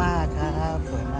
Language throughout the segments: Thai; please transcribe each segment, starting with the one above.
ม่าครับ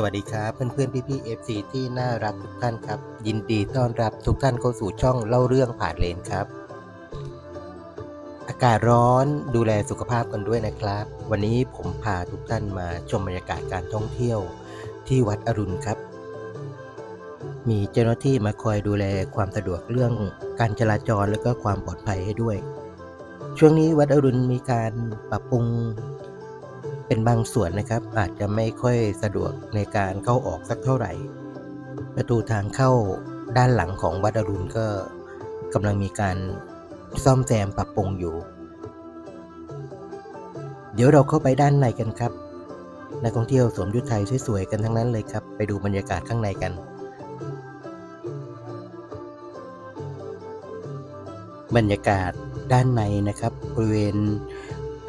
สวัสดีครับเพื่อนๆพี่ๆ FC ที่น่ารักทุกท่านครับ ยินดีต้อนรับทุกท่านเข้าสู่ช่องเล่าเรื่องผ่านเลนครับ อากาศร้อนดูแลสุขภาพกันด้วยนะครับ วันนี้ผมพาทุกท่านมาชมบรรยากาศการท่องเที่ยวที่วัดอรุณครับ มีเจ้าหน้าที่มาคอยดูแลความสะดวกเรื่องการจราจรและก็ความปลอดภัยให้ด้วย ช่วงนี้วัดอรุณมีการปรับปรุง เป็นบางส่วนนะครับ อาจจะไม่ค่อยสะดวกในการเข้าออกสักเท่าไหร่ ประตูทางเข้าด้านหลังของวัดอรุณก็กำลังมีการซ่อมแซมปรับปรุงอยู่ เดี๋ยวเราเข้าไปด้านในกันครับนักท่องเที่ยวสวมชุดไทยสวยๆกันทั้งนั้นเลยครับ ไปดูบรรยากาศข้างในกัน บรรยากาศด้านในนะครับ บริเวณ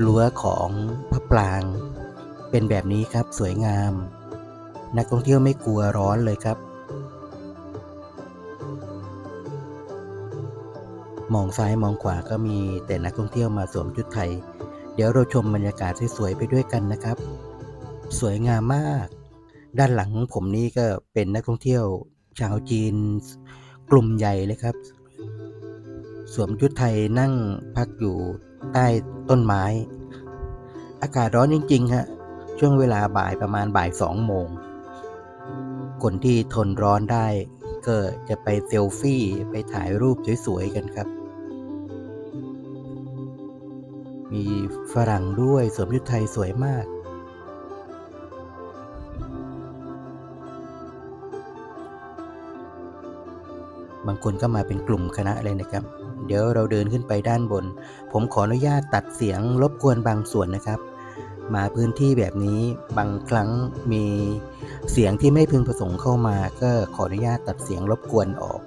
รั้วของ ปราง เป็นแบบนี้ครับสวยงาม นักท่องเที่ยวไม่กลัวร้อนเลยครับ มองซ้ายมองขวาก็มีแต่นักท่องเที่ยวมาสวมชุดไทย เดี๋ยวเราชมบรรยากาศสวยๆไปด้วยกันนะครับ สวยงามมาก ด้านหลังผมนี่ก็เป็นนักท่องเที่ยวชาวจีนกลุ่มใหญ่เลยครับ สวมชุดไทยนั่งพักอยู่ใต้ต้นไม้ อากาศร้อนจริงๆฮะช่วงเวลาบ่ายประมาณบ่ายสองโมง คนที่ทนร้อนได้ก็จะไปเซลฟี่ไปถ่ายรูปสวยๆกันครับ มีฝรั่งด้วยสวมชุดไทยสวยมาก บางคนก็มาเป็นกลุ่มคณะเลยนะครับ เดี๋ยวเราเดินขึ้นไปด้านบน ผมขออนุญาตตัดเสียงรบกวนบางส่วนนะครับ มาพื้นที่แบบนี้บางครั้งมีเสียงที่ไม่พึงประสงค์เข้ามา ก็ขออนุญาตตัดเสียงรบกวนออก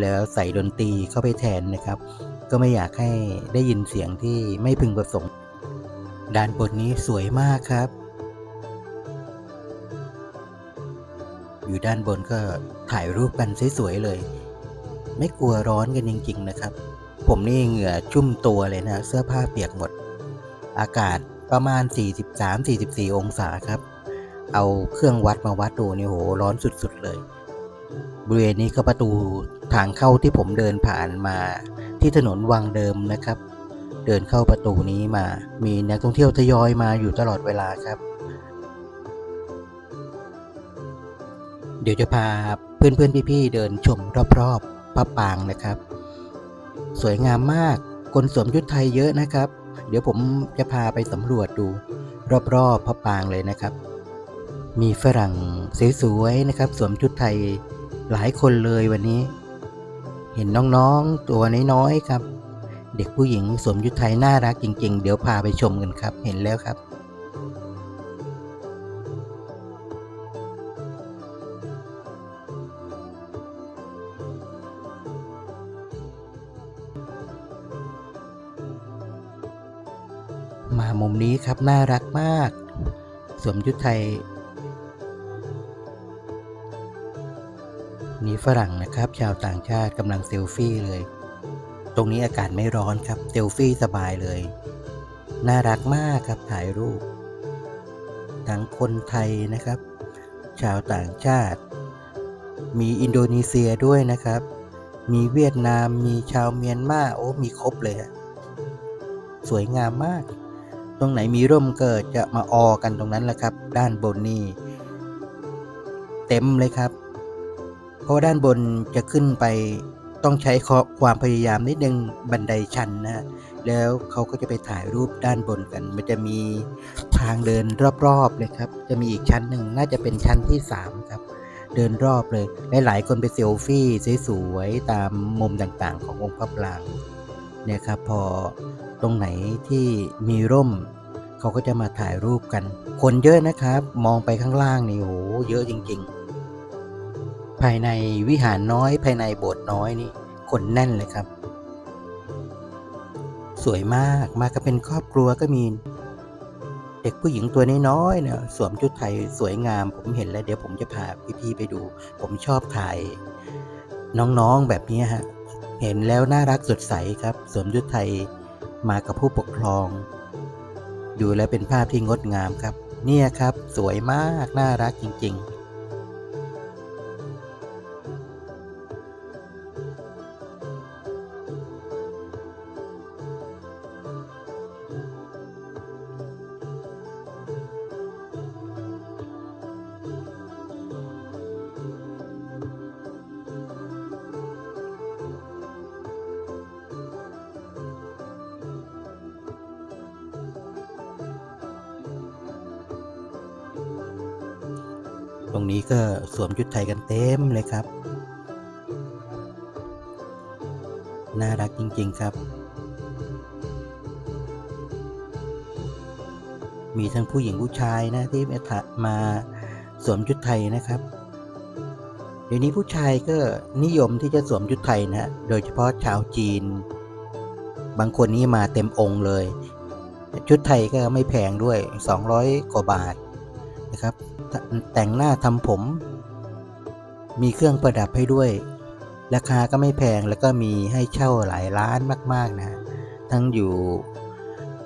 แล้วใส่ดนตรีเข้าไปแทนนะครับ ก็ไม่อยากให้ได้ยินเสียงที่ไม่พึงประสงค์ด้านบนนี้สวยมากครับ อยู่ด้านบนก็ถ่ายรูปกันสวยๆเลย ไม่กลัวร้อนกันจริง ๆ นะครับ ผมนี่เหงื่อชุ่มตัวเลยนะ เสื้อผ้าเปียกหมด อากาศ ประมาณ 43-44 องศาครับ เอาเครื่องวัดมาวัดดูนี่โหร้อนสุดๆเลย บริเวณนี้ก็ประตูทางเข้าที่ผมเดินผ่านมาที่ถนนวังเดิมนะครับ เดินเข้าประตูนี้มา มีนักท่องเที่ยวทยอยมาอยู่ตลอดเวลาครับ เดี๋ยวจะพาเพื่อนๆพี่ๆเดินชมรอบๆพระปางนะครับ สวยงามมากคนสวมชุดไทยเยอะนะครับ เดี๋ยวผมจะพาไปสำรวจดู รอบๆพระปางเลยนะครับ มีฝรั่งสวยๆนะครับ สวมชุดไทยหลายคนเลยวันนี้ เห็นน้องๆตัวน้อยๆครับ เด็กผู้หญิงสวมชุดไทยน่ารักจริง ๆ เดี๋ยวพาไปชมกันครับ เห็นแล้วครับ มามุมนี้ครับน่ารักมาก สวมชุดไทย นี่ฝรั่งนะครับ ชาวต่างชาติกำลังเซลฟี่เลย ตรงนี้อากาศไม่ร้อนครับเซลฟี่สบายเลย น่ารักมากครับถ่ายรูป ทั้งคนไทยนะครับ ชาวต่างชาติ มีอินโดนีเซียด้วยนะครับ มีเวียดนามมีชาวเมียนมาโอ้มีครบเลย สวยงามมาก ตรงไหนมีร่มเก็จะมาออกันตรงนั้นแหละครับ ด้านบนนี่เต็มเลยครับ เพราะด้านบนจะขึ้นไปต้องใช้ความพยายามนิดนึงบันไดชันนะแล้วเขาก็จะไปถ่ายรูปด้านบนกัน มันจะมีทางเดินรอบๆเลยครับ จะมีอีกชั้นหนึ่งน่าจะเป็นชั้นที่ 3 ครับ เดินรอบเลยหลายๆคนไปเซลฟี่สวยๆตามมุมต่างๆ ขององค์พระปราง นี่ยครับพอตรงไหนที่มีร่มเขาก็จะมาถ่ายรูปกัน คนเยอะนะครับมองไปข้างล่างนี่โหเยอะจริง ๆ ภายในวิหารน้อย ภายในโบสถ์น้อยนี่คนแน่นเลยครับ สวยมากมากันเป็นครอบครัวก็มี เด็กผู้หญิงตัวน้อยๆเนี่ยสวมชุดไทยสวยงาม ผมเห็นแล้ว เดี๋ยวผมจะพาพี่ๆไปดู ผมชอบถ่ายน้องๆแบบนี้ฮะ เห็นแล้วน่ารักสดใสครับสวมชุดไทยมากับผู้ปกครอง ดูแล้วเป็นภาพที่งดงามครับ เนี่ยครับสวยมากน่ารักจริง ๆ ตรงนี้ก็สวมชุดไทยกันเต็มเลยครับ น่ารักจริง ๆ ครับ มีทั้งผู้หญิงผู้ชายนะที่มาสวมชุดไทยนะครับ เดี๋ยวนี้ผู้ชายก็นิยมที่จะสวมชุดไทยนะฮะโดยเฉพาะชาวจีน บางคนนี่มาเต็มองค์เลย ชุดไทยก็ไม่แพงด้วย 200 กว่าบาทนะครับ แต่งหน้าทำผม มีเครื่องประดับให้ด้วย ราคาก็ไม่แพงแล้วก็มีให้เช่าหลายร้านมาก ๆ นะ ทั้งอยู่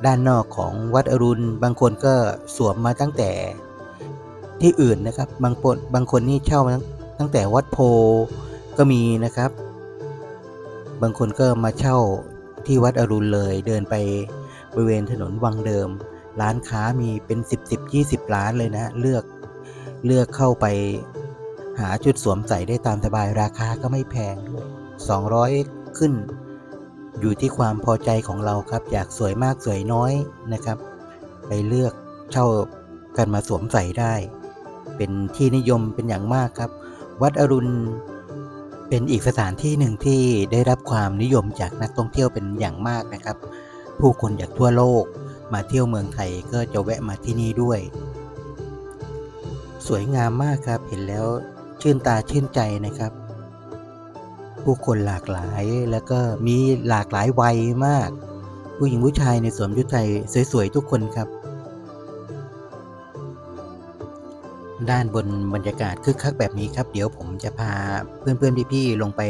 ด้านนอกของวัดอรุณ บางคนก็สวมมาตั้งแต่ที่อื่นนะครับ บางคนบางคนนี่เช่ามาตั้งแต่วัดโพก็มีนะครับ บางคนก็มาเช่าที่วัดอรุณเลยเดินไปบริเวณถนนวังเดิม ร้านค้ามีเป็น 10 10 20 ร้านเลยนะ เลือก เลือกเข้าไปหาชุดสวมใส่ได้ตามสบายราคาก็ไม่แพงด้วย 200 ขึ้น อยู่ที่ความพอใจของเราครับ อยากสวยมากสวยน้อยนะครับ ไปเลือกเช่ากันมาสวมใส่ได้ เป็นที่นิยมเป็นอย่างมากครับ วัดอรุณเป็นอีกสถานที่หนึ่งที่ได้รับความนิยมจากนักท่องเที่ยวเป็นอย่างมากนะครับ ผู้คนจากทั่วโลกมาเที่ยวเมืองไทยก็จะแวะมาที่นี่ด้วย สวยงามมากครับ เห็นแล้วชื่นตาชื่นใจนะครับ ผู้คนหลากหลายแล้วก็มีหลากหลายวัยมาก ผู้หญิงผู้ชายในสวมชุดไทยสวยๆทุกคนครับ ด้านบนบรรยากาศคึกคักแบบนี้ครับ เดี๋ยวผมจะพาเพื่อนๆพี่ๆลงไป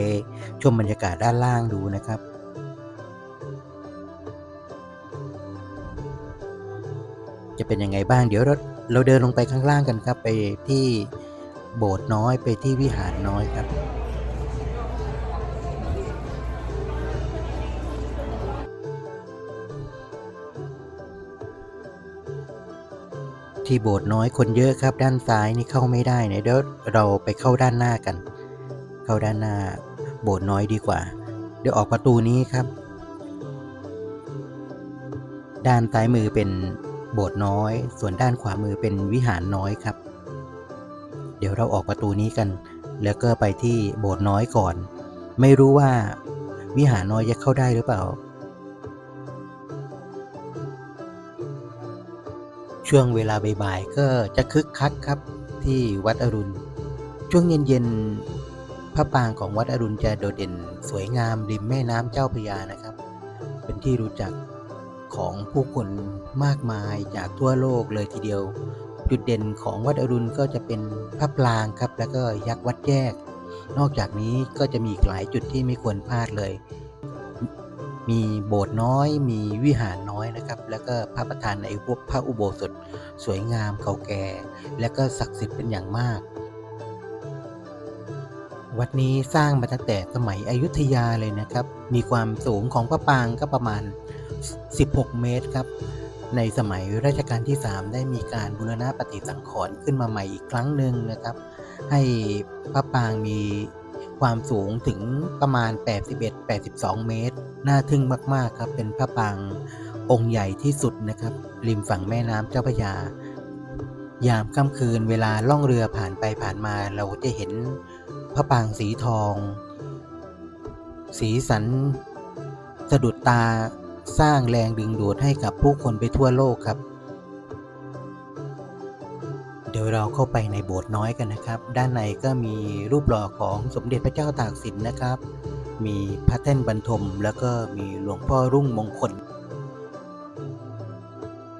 ชมบรรยากาศด้านล่างดูนะครับจะเป็นยังไงบ้างเดี๋ยวเรา เราเดินลงไปข้างล่างกันครับ ไปที่โบสถ์น้อยไปที่วิหารน้อยครับที่โบสถ์น้อยคนเยอะครับ ด้านซ้ายนี่เข้าไม่ได้เนี่ยเดี๋ยวเราไปเข้าด้านหน้ากัน เข้าด้านหน้าโบสถ์น้อยดีกว่า เดี๋ยวออกประตูนี้ครับ ด้านซ้ายมือเป็น โบสถ์น้อย ส่วนด้านขวามือเป็นวิหารน้อยครับ เดี๋ยวเราออกประตูนี้กัน แล้วก็ไปที่โบสถ์น้อยก่อน ไม่รู้ว่าวิหารน้อยจะเข้าได้หรือเปล่า ช่วงเวลาบ่ายๆก็จะคึกคักครับที่วัดอรุณ ช่วงเย็นๆพระปรางของวัดอรุณจะโดดเด่น สวยงามริมแม่น้ำเจ้าพระยานะครับ เป็นที่รู้จัก ของผู้คนมากมายจากทั่วโลกเลยทีเดียว จุดเด่นของวัดอรุณก็จะเป็นพระปรางครับ แล้วก็ยักษ์วัดแยก นอกจากนี้ก็จะมีอีกหลายจุดที่ไม่ควรพลาดเลย มีโบสถ์น้อย มีวิหารน้อยนะครับ แล้วก็พระประธานในพวกพระอุโบสถสวยงามเก่าแก่ และก็ศักดิ์สิทธิ์เป็นอย่างมากวัดนี้สร้างมาตั้งแต่สมัยอยุธยาเลยนะครับ มีความสูงของพระปรางก็ประมาณ 16 เมตรครับ ในสมัยรัชกาลที่ 3 ได้มีการบูรณะปฏิสังขรณ์ขึ้นมาใหม่อีกครั้งหนึ่งนะครับ ให้พระปรางมีความสูงถึงประมาณ 81-82 เมตร น่าทึ่งมากๆครับ เป็นพระปรางองค์ใหญ่ที่สุดนะครับ ริมฝั่งแม่น้ำเจ้าพระยา ยามค่ำคืนเวลาล่องเรือผ่านไปผ่านมาเราจะเห็นพระปรางสีทอง สีสันสะดุดตา สร้างแรงดึงดูดให้กับผู้คนไปทั่วโลกครับ เดี๋ยวเราเข้าไปในโบสถ์น้อยกันนะครับ ด้านในก็มีรูปหล่อของสมเด็จพระเจ้าตากสินนะครับ มีพระแท่นบรรทม แล้วก็มีหลวงพ่อรุ่งมงคล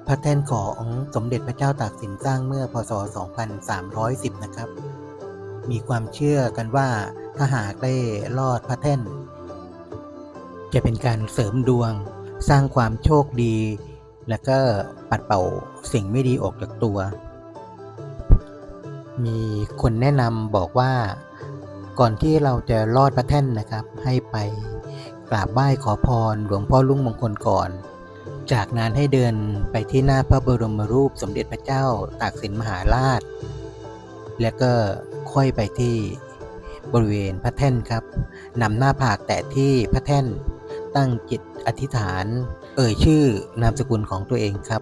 พระแท่นของสมเด็จพระเจ้าตากสินสร้างเมื่อพศ 2310 นะครับ มีความเชื่อกันว่าถ้าหากได้ลอดพระแท่น จะเป็นการเสริมดวง สร้างความโชคดี และก็ปัดเป่าสิ่งไม่ดีออกจากตัว มีคนแนะนำบอกว่าก่อนที่เราจะลอดพระแท่นนะครับ ให้ไปกราบไหว้ขอพรหลวงพ่อลุ่งมงคลก่อน จากนั้นให้เดินไปที่หน้าพระบรมรูปสมเด็จพระเจ้าตากสินมหาราช แล้วก็ค่อยไปที่บริเวณพระแท่นครับนำหน้าผากแตะที่พระแท่น ตั้งจิตอธิษฐาน เอ่ยชื่อนามสกุลของตัวเองครับ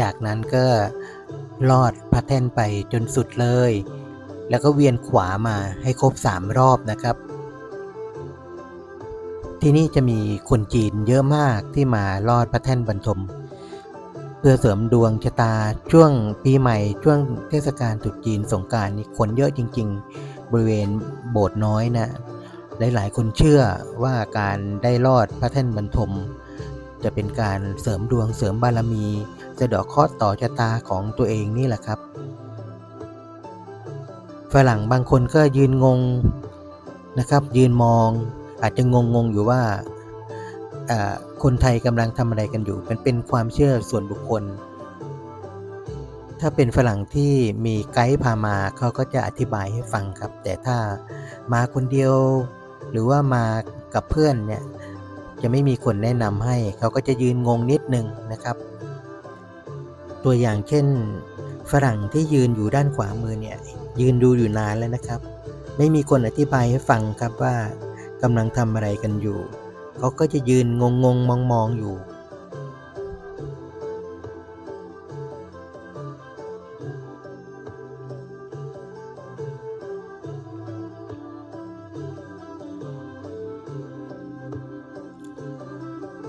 จากนั้นก็ลอดพระแท่นไปจนสุดเลย แล้วก็เวียนขวามาให้ครบสามรอบนะครับ ที่นี่จะมีคนจีนเยอะมากที่มาลอดพระแท่นบรรทม เพื่อเสริมดวงชะตาช่วงปีใหม่ช่วงเทศกาลตรุษจีนสงกรารนี่คนเยอะจริง ๆ บริเวณโบสถ์น้อยนะ หลาย ๆ คนเชื่อว่าการได้ลอดพระแท่นบรรทม จะเป็นการเสริมดวงเสริมบารมีสะดอกคราะห์ต่อชะตาของตัวเองนี่แหละครับ ฝรั่งบางคนก็ยืนงงนะครับ ยืนมอง อาจจะงงงอยู่ว่าคนไทยกำลังทำอะไรกันอยู่ มันเป็นความเชื่อส่วนบุคคล ถ้าเป็นฝรั่งที่มีไกด์พามาเขาก็จะอธิบายให้ฟังครับ แต่ถ้ามาคนเดียว หรือว่ามากับเพื่อนเนี่ยจะไม่มีคนแนะนำให้ เขาก็จะยืนงงนิดนึงนะครับ ตัวอย่างเช่น ฝรั่งที่ยืนอยู่ด้านขวามือเนี่ยยืนดูอยู่นานแล้วนะครับ ไม่มีคนอธิบายให้ฟังครับว่ากำลังทำอะไรกันอยู่ เขาก็จะยืนงงงมองมองอยู่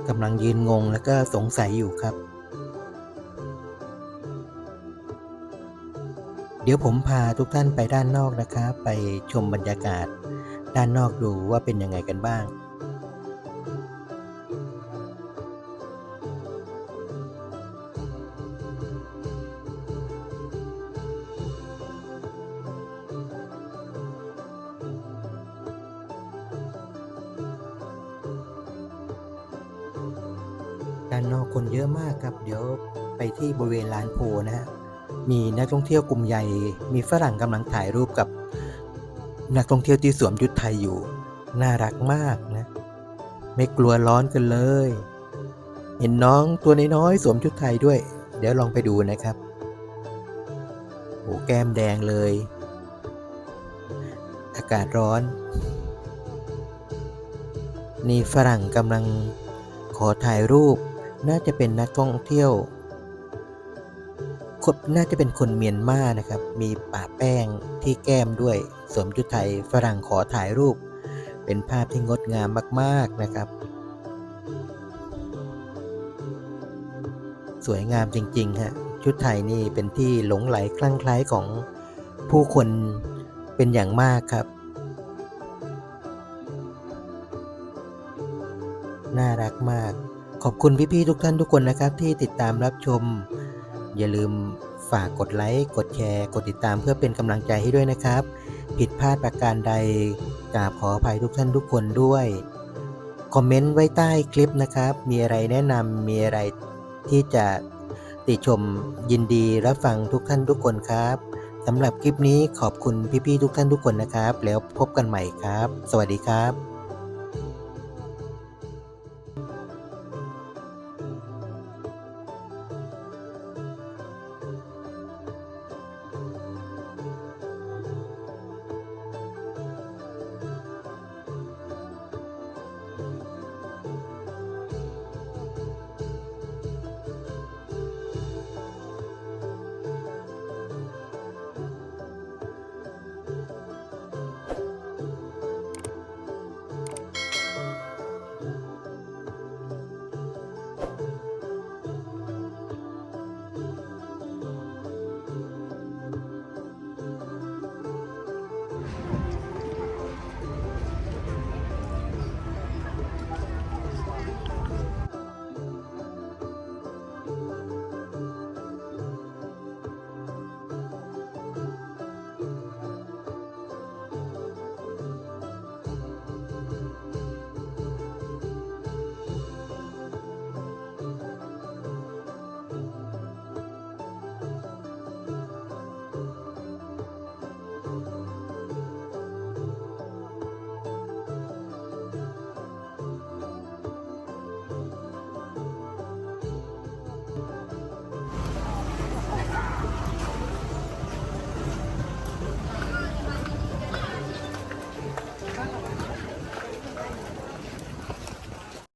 กำลังยืนงงและก็สงสัยอยู่ครับ เดี๋ยวผมพาทุกท่านไปด้านนอกนะครับ ไปชมบรรยากาศ ด้านนอกดูว่าเป็นยังไงกันบ้าง ด้านนอกคนเยอะมากครับ เดี๋ยวไปที่บริเวณลานโพนะฮะมีนักท่องเที่ยวกลุ่มใหญ่ มีฝรั่งกำลังถ่ายรูปกับ นักท่องเที่ยวที่สวมชุดไทยอยู่ น่ารักมากนะ ไม่กลัวร้อนกันเลย เห็นน้องตัวน้อยๆสวมชุดไทยด้วย เดี๋ยวลองไปดูนะครับโอ้แก้มแดงเลย อากาศร้อน นี่ฝรั่งกำลังขอถ่ายรูป น่าจะเป็นนักท่องเที่ยวคนน่าจะเป็นคนเมียนมานะครับ มีปะแป้งที่แก้มด้วยสวมชุดไทยฝรั่งขอถ่ายรูป เป็นภาพที่งดงามมากๆนะครับ สวยงามจริงๆฮะชุดไทยนี่เป็นที่หลงไหลคลั่งไคล้ของผู้คนเป็นอย่างมากครับ น่ารักมาก ขอบคุณพี่ๆทุกท่านทุกคนนะครับที่ติดตามรับชม อย่าลืมฝากกดไลค์ กดแชร์ กดติดตามเพื่อเป็นกำลังใจให้ด้วยนะครับ ผิดพลาดประการใดกราบขออภัยทุกท่านทุกคนด้วย คอมเมนต์ไว้ใต้คลิปนะครับ มีอะไรแนะนำมีอะไรที่จะติชมยินดีรับฟังทุกท่านทุกคนครับสำหรับคลิปนี้ขอบคุณพี่ๆทุกท่านทุกคนนะครับ แล้วพบกันใหม่ครับ สวัสดีครับ